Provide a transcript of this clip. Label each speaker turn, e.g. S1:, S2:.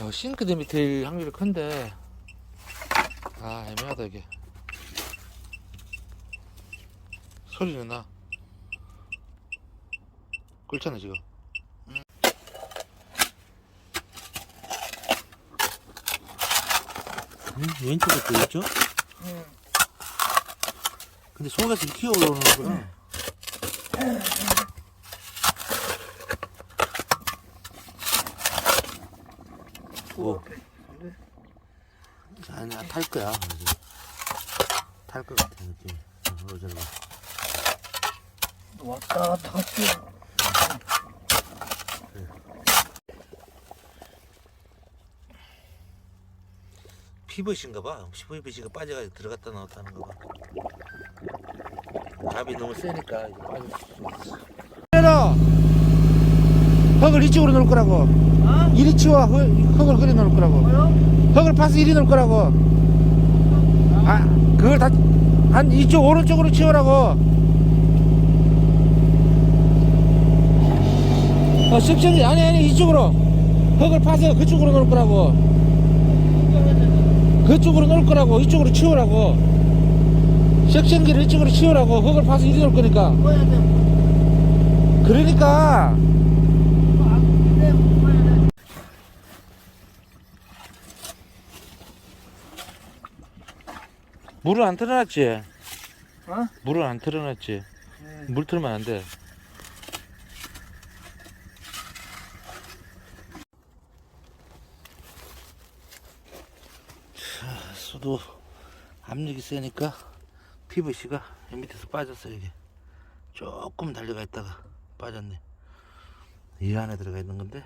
S1: 어, 싱크대 밑에 확률이 큰데 아 애매하다 이게 소리는 나 끓잖아 지금
S2: 음, 왼쪽에 또 있죠?
S3: 응.
S2: 근데 소가 지금 기어 올라오는구나. 오, 아니야, 탈 거야. 탈 것 같아, 느낌. 어제가.
S3: 왔다 갔다 갔지.
S2: 피벗인가 봐. 피벗이가 빠져가지고 들어갔다 나왔다 하는 거 봐. 답이 너무 세니까 이제 빠질 수 있어.
S1: 흙을 이쪽으로 놓을 거라고.
S3: 어?
S1: 이리 치워. 흙, 흙을 그리 놓을 거라고.
S3: 뭐요?
S1: 흙을 파서 이리 놓을 거라고. 아 그걸 다 한 이쪽 오른쪽으로 치우라고. 어 습성이 아니 아니 이쪽으로. 흙을 파서 그쪽으로 놓을 거라고. 그쪽으로 놓을 거라고. 이쪽으로 치우라고. sek션기를 이쪽으로 치우라고. 흙을 파서 이리 놓을 거니까.
S3: 돼?
S1: 그러니까
S3: 안 돼. 뭐야 돼?
S1: 물을 안 틀어놨지?
S3: 어?
S1: 물을 안 틀어놨지?
S3: 응.
S1: 물 틀면 안돼.
S2: 수도 압력이 세니까 이 밑에서 빠졌어 이게. 조금 달려가 있다가 빠졌네. 이 안에 들어가 있는 건데